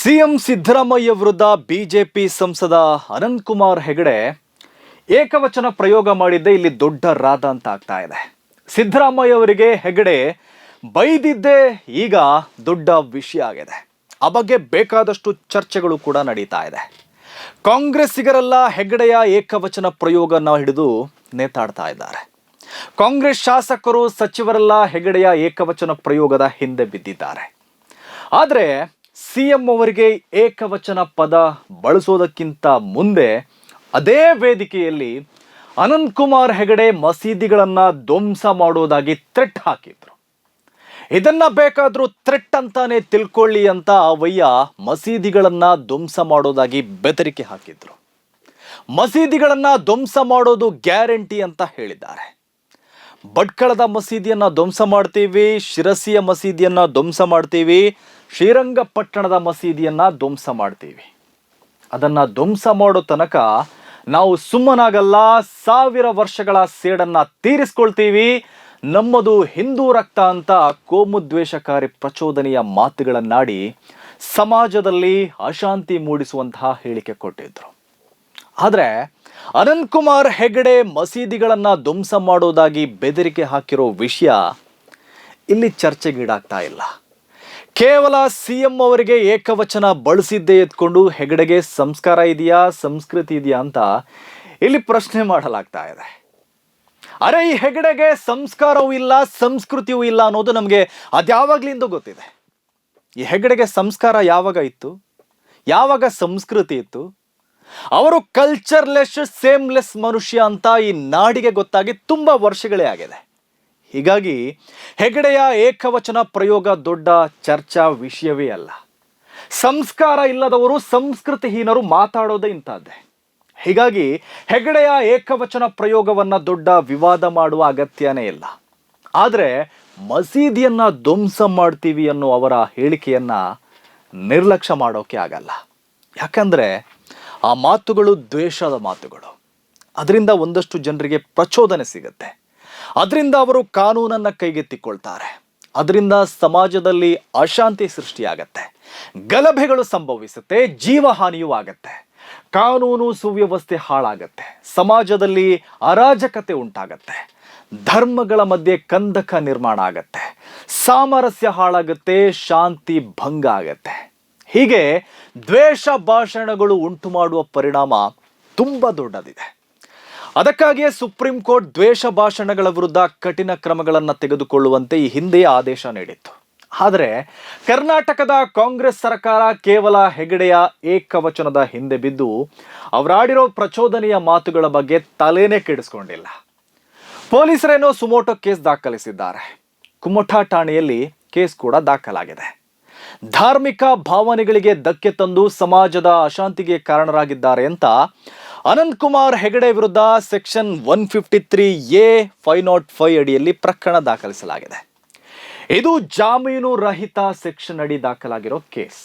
CM Siddaramaiah ವಿರುದ್ಧ BJP ಸಂಸದ ಅನಂತಕುಮಾರ್ ಹೆಗಡೆ ಏಕವಚನ ಪ್ರಯೋಗ ಮಾಡಿದ್ದೆ ಇಲ್ಲಿ ದೊಡ್ಡ ರಾಧ ಅಂತ ಆಗ್ತಾ ಇದೆ. ಸಿದ್ದರಾಮಯ್ಯ ಅವರಿಗೆ ಹೆಗಡೆ ಬೈದಿದ್ದೇ ಈಗ ದೊಡ್ಡ ವಿಷಯ ಆಗಿದೆ. ಆ ಬಗ್ಗೆ ಬೇಕಾದಷ್ಟು ಚರ್ಚೆಗಳು ಕೂಡ ನಡೀತಾ ಇದೆ. ಕಾಂಗ್ರೆಸ್ಸಿಗರೆಲ್ಲ ಹೆಗಡೆಯ ಏಕವಚನ ಪ್ರಯೋಗನ ಹಿಡಿದು ನೇತಾಡ್ತಾ ಇದ್ದಾರೆ. ಕಾಂಗ್ರೆಸ್ ಶಾಸಕರು, ಸಚಿವರೆಲ್ಲ ಹೆಗಡೆಯ ಏಕವಚನ ಪ್ರಯೋಗದ ಹಿಂದೆ ಬಿದ್ದಿದ್ದಾರೆ. ಆದರೆ ಸಿ ಎಂ ಅವರಿಗೆ ಏಕವಚನ ಪದ ಬಳಸೋದಕ್ಕಿಂತ ಮುಂದೆ ಅದೇ ವೇದಿಕೆಯಲ್ಲಿ ಅನಂತ್ ಕುಮಾರ್ ಹೆಗಡೆ ಮಸೀದಿಗಳನ್ನು ಧ್ವಂಸ ಮಾಡೋದಾಗಿ ಥ್ರೆಟ್ ಹಾಕಿದ್ರು. ಇದನ್ನ ಬೇಕಾದರೂ ಥ್ರೆಟ್ ಅಂತಾನೆ ತಿಳ್ಕೊಳ್ಳಿ ಅಂತ ಅವಯ್ಯ ಮಸೀದಿಗಳನ್ನು ಧ್ವಂಸ ಮಾಡೋದಾಗಿ ಬೆದರಿಕೆ ಹಾಕಿದ್ರು. ಮಸೀದಿಗಳನ್ನು ಧ್ವಂಸ ಮಾಡೋದು ಗ್ಯಾರಂಟಿ ಅಂತ ಹೇಳಿದ್ದಾರೆ. ಭಟ್ಕಳದ ಮಸೀದಿಯನ್ನ ಧ್ವಂಸ ಮಾಡ್ತೀವಿ, ಶಿರಸಿಯ ಮಸೀದಿಯನ್ನ ಧ್ವಂಸ ಮಾಡ್ತೀವಿ ಶ್ರೀರಂಗಪಟ್ಟಣದ ಮಸೀದಿಯನ್ನು ಧ್ವಂಸ ಮಾಡ್ತೀವಿ. ಅದನ್ನ ಧ್ವಂಸ ಮಾಡೋ ತನಕ ನಾವು ಸುಮ್ಮನಾಗಲ್ಲ, ಸಾವಿರ ವರ್ಷಗಳ ಸೇಡನ್ನ ತೀರಿಸ್ಕೊಳ್ತೀವಿ. ನಮ್ಮದು ಹಿಂದೂ ರಕ್ತ ಅಂತ ಕೋಮುದ್ವೇಷಕಾರಿ ಪ್ರಚೋದನೆಯ ಮಾತುಗಳನ್ನಾಡಿ ಸಮಾಜದಲ್ಲಿ ಅಶಾಂತಿ ಮೂಡಿಸುವಂತಹ ಹೇಳಿಕೆ ಕೊಟ್ಟಿದ್ರು. ಆದರೆ ಅನಂತ್ ಕುಮಾರ್ ಹೆಗಡೆ ಮಸೀದಿಗಳನ್ನ ಧ್ವಂಸ ಮಾಡೋದಾಗಿ ಬೆದರಿಕೆ ಹಾಕಿರೋ ವಿಷಯ ಇಲ್ಲಿ ಚರ್ಚೆಗೀಡಾಗ್ತಾ ಇಲ್ಲ. ಕೇವಲ ಸಿ ಎಂ ಅವರಿಗೆ ಏಕವಚನ ಬಳಸಿದ್ದೇ ಎತ್ಕೊಂಡು ಹೆಗಡೆಗೆ ಸಂಸ್ಕಾರ ಇದೆಯಾ, ಸಂಸ್ಕೃತಿ ಇದೆಯಾ ಅಂತ ಇಲ್ಲಿ ಪ್ರಶ್ನೆ ಮಾಡಲಾಗ್ತಾ ಇದೆ. ಅರೆ, ಈ ಹೆಗಡೆಗೆ ಸಂಸ್ಕಾರವೂ ಇಲ್ಲ, ಸಂಸ್ಕೃತಿಯೂ ಇಲ್ಲ ಅನ್ನೋದು ನಮಗೆ ಅದ್ಯಾವಾಗ್ಲಿಂದ ಗೊತ್ತಿದೆ. ಈ ಹೆಗಡೆಗೆ ಸಂಸ್ಕಾರ ಯಾವಾಗ ಇತ್ತು? ಯಾವಾಗ ಸಂಸ್ಕೃತಿ ಇತ್ತು? ಅವರು ಕಲ್ಚರ್ಲೆಸ್ ಸೇಮ್ಲೆಸ್ ಮನುಷ್ಯ ಅಂತ ಈ ನಾಡಿಗೆ ಗೊತ್ತಾಗಿ ತುಂಬಾ ವರ್ಷಗಳೇ ಆಗಿದೆ. ಹೀಗಾಗಿ ಹೆಗಡೆಯ ಏಕವಚನ ಪ್ರಯೋಗ ದೊಡ್ಡ ಚರ್ಚಾ ವಿಷಯವೇ ಅಲ್ಲ. ಸಂಸ್ಕಾರ ಇಲ್ಲದವರು ಸಂಸ್ಕೃತಿಹೀನರು ಮಾತಾಡೋದೇ ಇಂಥದ್ದೇ. ಹೀಗಾಗಿ ಹೆಗಡೆಯ ಏಕವಚನ ಪ್ರಯೋಗವನ್ನು ದೊಡ್ಡ ವಿವಾದ ಮಾಡುವ ಅಗತ್ಯನೇ ಇಲ್ಲ. ಆದರೆ ಮಸೀದಿಯನ್ನು ಧ್ವಂಸ ಮಾಡ್ತೀವಿ ಅನ್ನೋ ಅವರ ಹೇಳಿಕೆಯನ್ನು ನಿರ್ಲಕ್ಷ್ಯ ಮಾಡೋಕೆ ಆಗಲ್ಲ. ಯಾಕಂದರೆ ಆ ಮಾತುಗಳು ದ್ವೇಷದ ಮಾತುಗಳು. ಅದರಿಂದ ಒಂದಷ್ಟು ಜನರಿಗೆ ಪ್ರಚೋದನೆ ಸಿಗುತ್ತೆ. ಅದರಿಂದ ಅವರು ಕಾನೂನನ್ನು ಕೈಗೆತ್ತಿಕೊಳ್ತಾರೆ. ಅದರಿಂದ ಸಮಾಜದಲ್ಲಿ ಅಶಾಂತಿ ಸೃಷ್ಟಿಯಾಗತ್ತೆ. ಗಲಭೆಗಳು ಸಂಭವಿಸುತ್ತೆ, ಜೀವಹಾನಿಯೂ ಆಗತ್ತೆ. ಕಾನೂನು ಸುವ್ಯವಸ್ಥೆ ಹಾಳಾಗತ್ತೆ. ಸಮಾಜದಲ್ಲಿ ಅರಾಜಕತೆ ಉಂಟಾಗತ್ತೆ. ಧರ್ಮಗಳ ಮಧ್ಯೆ ಕಂದಕ ನಿರ್ಮಾಣ ಆಗತ್ತೆ. ಸಾಮರಸ್ಯ ಹಾಳಾಗುತ್ತೆ, ಶಾಂತಿ ಭಂಗ ಆಗತ್ತೆ. ಹೀಗೆ ದ್ವೇಷ ಭಾಷಣಗಳು ಉಂಟು ಮಾಡುವ ಪರಿಣಾಮ ತುಂಬ ದೊಡ್ಡದಿದೆ. ಅದಕ್ಕಾಗಿಯೇ ಸುಪ್ರೀಂ ಕೋರ್ಟ್ ದ್ವೇಷ ಭಾಷಣಗಳ ವಿರುದ್ಧ ಕಠಿಣ ಕ್ರಮಗಳನ್ನು ತೆಗೆದುಕೊಳ್ಳುವಂತೆ ಈ ಹಿಂದೆಯೇ ಆದೇಶ ನೀಡಿತ್ತು. ಆದರೆ ಕರ್ನಾಟಕದ ಕಾಂಗ್ರೆಸ್ ಸರ್ಕಾರ ಕೇವಲ ಹೆಗಡೆಯ ಏಕವಚನದ ಹಿಂದೆ ಬಿದ್ದು ಅವರಾಡಿರೋ ಪ್ರಚೋದನೆಯ ಮಾತುಗಳ ಬಗ್ಗೆ ತಲೆನೇ ಕೆಡಿಸ್ಕೊಂಡಿಲ್ಲ. ಪೊಲೀಸರೇನೋ ಸುಮೋಟೋ ಕೇಸ್ ದಾಖಲಿಸಿದ್ದಾರೆ. ಕುಮಠಾ ಠಾಣೆಯಲ್ಲಿ ಕೇಸ್ ಕೂಡ ದಾಖಲಾಗಿದೆ. ಧಾರ್ಮಿಕ ಭಾವನೆಗಳಿಗೆ ಧಕ್ಕೆ ತಂದು ಸಮಾಜದ ಅಶಾಂತಿಗೆ ಕಾರಣರಾಗಿದ್ದಾರೆ ಅಂತ ಅನಂತ್ ಕುಮಾರ್ ಹೆಗಡೆ ವಿರುದ್ಧ section one fifty three A five nought five ಅಡಿಯಲ್ಲಿ ಪ್ರಕರಣ ದಾಖಲಿಸಲಾಗಿದೆ. ಇದು ಜಾಮೀನು ರಹಿತ ಸೆಕ್ಷನ್ ಅಡಿ ದಾಖಲಾಗಿರೋ ಕೇಸ್.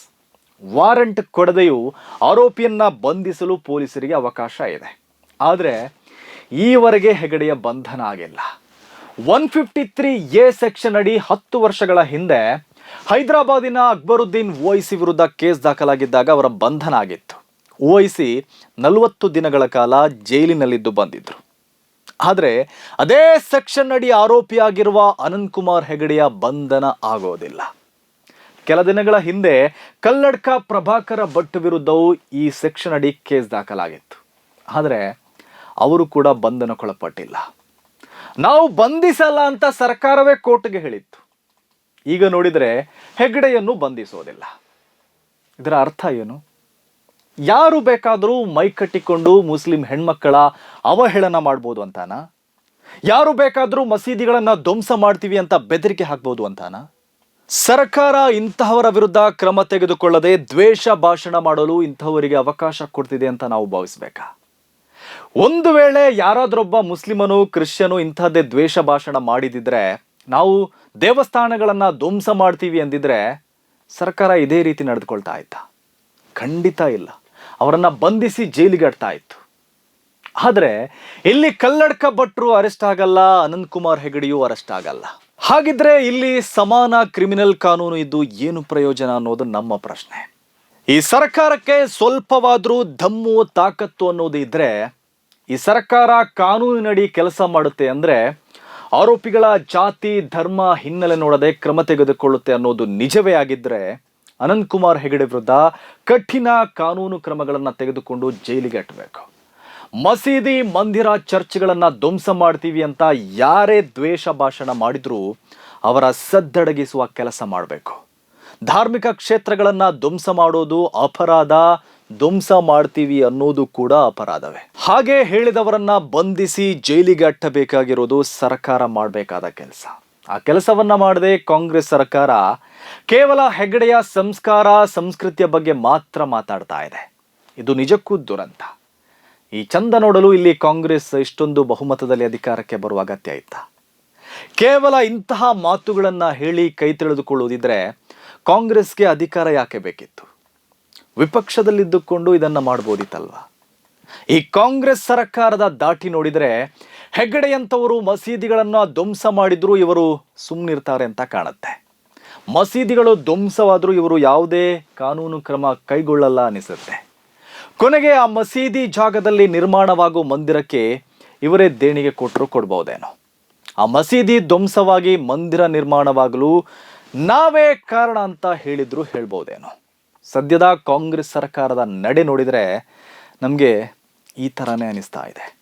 ವಾರಂಟ್ ಕೊಡದೆಯೂ ಆರೋಪಿಯನ್ನ ಬಂಧಿಸಲು ಪೊಲೀಸರಿಗೆ ಅವಕಾಶ ಇದೆ. ಆದರೆ ಈವರೆಗೆ ಹೆಗಡೆಯ ಬಂಧನ ಆಗಿಲ್ಲ. One fifty three A section ಅಡಿ ಹತ್ತು ವರ್ಷಗಳ ಹಿಂದೆ ಹೈದರಾಬಾದಿನ ಅಕ್ಬರುದ್ದೀನ್ ಓವೈಸಿ ವಿರುದ್ಧ ಕೇಸ್ ದಾಖಲಾಗಿದ್ದಾಗ ಅವರ ಬಂಧನ ಆಗಿತ್ತು. ಓವೈಸಿ ನಲವತ್ತು ದಿನಗಳ ಕಾಲ ಜೈಲಿನಲ್ಲಿದ್ದು ಬಂದಿದ್ದರು ಆದರೆ ಅದೇ ಸೆಕ್ಷನ್ ಅಡಿ ಆರೋಪಿಯಾಗಿರುವ ಅನಂತ್ ಕುಮಾರ್ ಹೆಗಡೆಯ ಬಂಧನ ಆಗೋದಿಲ್ಲ. ಕೆಲ ದಿನಗಳ ಹಿಂದೆ ಕಲ್ಲಡ್ಕ ಪ್ರಭಾಕರ ಭಟ್ ವಿರುದ್ಧವೂ ಈ ಸೆಕ್ಷನ್ ಅಡಿ ಕೇಸ್ ದಾಖಲಾಗಿತ್ತು. ಆದರೆ ಅವರು ಕೂಡ ಬಂಧನಕ್ಕೊಳಪಟ್ಟಿಲ್ಲ ನಾವು ಬಂಧಿಸಲ್ಲ ಅಂತ ಸರ್ಕಾರವೇ ಕೋರ್ಟ್ಗೆ ಹೇಳಿತ್ತು. ಈಗ ನೋಡಿದರೆ ಹೆಗ್ಡೆಯನ್ನು ಬಂಧಿಸೋದಿಲ್ಲ. ಇದರ ಅರ್ಥ ಏನು? ಯಾರು ಬೇಕಾದರೂ ಮೈ ಕಟ್ಟಿಕೊಂಡು ಮುಸ್ಲಿಂ ಹೆಣ್ಮಕ್ಕಳ ಅವಹೇಳನ ಮಾಡ್ಬೋದು ಅಂತಾನ? ಯಾರು ಬೇಕಾದರೂ ಮಸೀದಿಗಳನ್ನು ಧ್ವಂಸ ಮಾಡ್ತೀವಿ ಅಂತ ಬೆದರಿಕೆ ಹಾಕ್ಬೋದು ಅಂತಾನ? ಸರ್ಕಾರ ಇಂತಹವರ ವಿರುದ್ಧ ಕ್ರಮ ತೆಗೆದುಕೊಳ್ಳದೆ ದ್ವೇಷ ಭಾಷಣ ಮಾಡಲು ಇಂಥವರಿಗೆ ಅವಕಾಶ ಕೊಡ್ತಿದೆ ಅಂತ ನಾವು ಭಾವಿಸ್ಬೇಕಾ? ಒಂದು ವೇಳೆ ಯಾರಾದ್ರೊಬ್ಬ ಮುಸ್ಲಿಮನು, ಕ್ರಿಶ್ಚಿಯನು ಇಂಥದ್ದೇ ದ್ವೇಷ ಭಾಷಣ ಮಾಡಿದಿದ್ರೆ, ನಾವು ದೇವಸ್ಥಾನಗಳನ್ನು ಧ್ವಂಸ ಮಾಡ್ತೀವಿ ಅಂದಿದ್ರೆ ಸರ್ಕಾರ ಇದೇ ರೀತಿ ನಡೆದುಕೊಳ್ತಾ ಆಯ್ತಾ ಖಂಡಿತ ಇಲ್ಲ. ಅವರನ್ನ ಬಂಧಿಸಿ ಜೈಲಿಗೆ ಅಡ್ತಾ ಇತ್ತು. ಆದರೆ ಇಲ್ಲಿ ಕಲ್ಲಡ್ಕ ಭಟ್ರು ಅರೆಸ್ಟ್ ಆಗಲ್ಲ ಅನಂತ್ ಕುಮಾರ್ ಹೆಗಡೆಯೂ ಅರೆಸ್ಟ್ ಆಗಲ್ಲ. ಹಾಗಿದ್ರೆ ಇಲ್ಲಿ ಸಮಾನ ಕ್ರಿಮಿನಲ್ ಕಾನೂನು ಇದ್ದು ಏನು ಪ್ರಯೋಜನ ಅನ್ನೋದು ನಮ್ಮ ಪ್ರಶ್ನೆ. ಈ ಸರ್ಕಾರಕ್ಕೆ ಸ್ವಲ್ಪವಾದರೂ ದಮ್ಮು ತಾಕತ್ತು ಅನ್ನೋದು ಇದ್ರೆ ಈ ಸರ್ಕಾರ ಕಾನೂನಿನಡಿ ಕೆಲಸ ಮಾಡುತ್ತೆ ಅಂದ್ರೆ ಆರೋಪಿಗಳ ಜಾತಿ, ಧರ್ಮ ಹಿನ್ನೆಲೆ ನೋಡದೆ ಕ್ರಮ ತೆಗೆದುಕೊಳ್ಳುತ್ತೆ ಅನ್ನೋದು ನಿಜವೇ ಆಗಿದ್ರೆ ಅನಂತ್ ಕುಮಾರ್ ಹೆಗಡೆ ವಿರುದ್ಧ ಕಠಿಣ ಕಾನೂನು ಕ್ರಮಗಳನ್ನು ತೆಗೆದುಕೊಂಡು ಜೈಲಿಗೆ ಅಟ್ಟಬೇಕು. ಮಸೀದಿ ಮಂದಿರ ಚರ್ಚ್ಗಳನ್ನು ಧ್ವಂಸ ಮಾಡ್ತೀವಿ ಅಂತ ಯಾರೇ ದ್ವೇಷ ಭಾಷಣ ಮಾಡಿದರೂ ಅವರ ಸದ್ದಡಗಿಸುವ ಕೆಲಸ ಮಾಡಬೇಕು. ಧಾರ್ಮಿಕ ಕ್ಷೇತ್ರಗಳನ್ನು ಧ್ವಂಸ ಮಾಡೋದು ಅಪರಾಧ, ಧ್ವಂಸ ಮಾಡ್ತೀವಿ ಅನ್ನೋದು ಕೂಡ ಅಪರಾಧವೇ. ಹಾಗೆ ಹೇಳಿದವರನ್ನ ಬಂಧಿಸಿ ಜೈಲಿಗೆ ಅಟ್ಟಬೇಕಾಗಿರೋದು ಸರ್ಕಾರ ಮಾಡಬೇಕಾದ ಕೆಲಸ. ಆ ಕೆಲಸವನ್ನ ಮಾಡದೆ ಕಾಂಗ್ರೆಸ್ ಸರ್ಕಾರ ಕೇವಲ ಹೆಗ್ಗಡೆಯ ಸಂಸ್ಕಾರ, ಸಂಸ್ಕೃತಿಯ ಬಗ್ಗೆ ಮಾತ್ರ ಮಾತಾಡ್ತಾ ಇದೆ. ಇದು ನಿಜಕ್ಕೂ ದುರಂತ. ಈ ಚಂದ ನೋಡಲು ಇಲ್ಲಿ ಕಾಂಗ್ರೆಸ್ ಇಷ್ಟೊಂದು ಬಹುಮತದಲ್ಲಿ ಅಧಿಕಾರಕ್ಕೆ ಬರುವ ಅಗತ್ಯ ಇತ್ತ. ಕೇವಲ ಇಂತಹ ಮಾತುಗಳನ್ನ ಹೇಳಿ ಕೈ ತಿಳಿದುಕೊಳ್ಳುವುದಿದ್ರೆ ಕಾಂಗ್ರೆಸ್ಗೆ ಅಧಿಕಾರ ಯಾಕೆ ಬೇಕಿತ್ತು? ವಿಪಕ್ಷದಲ್ಲಿದ್ದುಕೊಂಡು ಇದನ್ನ ಮಾಡ್ಬೋದಿತ್ತಲ್ವಾ? ಈ ಕಾಂಗ್ರೆಸ್ ಸರ್ಕಾರದ ದಾಟಿ ನೋಡಿದರೆ ಹೆಗ್ಗಡೆಯಂಥವರು ಮಸೀದಿಗಳನ್ನು ಧ್ವಂಸ ಮಾಡಿದ್ರು ಇವರು ಸುಮ್ಮನಿರ್ತಾರೆ ಅಂತ ಕಾಣುತ್ತೆ. ಮಸೀದಿಗಳು ಧ್ವಂಸವಾದರೂ ಇವರು ಯಾವುದೇ ಕಾನೂನು ಕ್ರಮ ಕೈಗೊಳ್ಳಲ್ಲ ಅನಿಸುತ್ತೆ. ಕೊನೆಗೆ ಆ ಮಸೀದಿ ಜಾಗದಲ್ಲಿ ನಿರ್ಮಾಣವಾಗುವ ಮಂದಿರಕ್ಕೆ ಇವರೇ ದೇಣಿಗೆ ಕೊಟ್ಟರು ಕೊಡ್ಬೋದೇನೋ. ಆ ಮಸೀದಿ ಧ್ವಂಸವಾಗಿ ಮಂದಿರ ನಿರ್ಮಾಣವಾಗಲು ನಾವೇ ಕಾರಣ ಅಂತ ಹೇಳಿದ್ರು ಹೇಳ್ಬೋದೇನೋ. ಸದ್ಯದ ಕಾಂಗ್ರೆಸ್ ಸರ್ಕಾರದ ನಡೆ ನೋಡಿದರೆ ನಮಗೆ ಈ ಥರನೇ ಅನಿಸ್ತಾ ಇದೆ.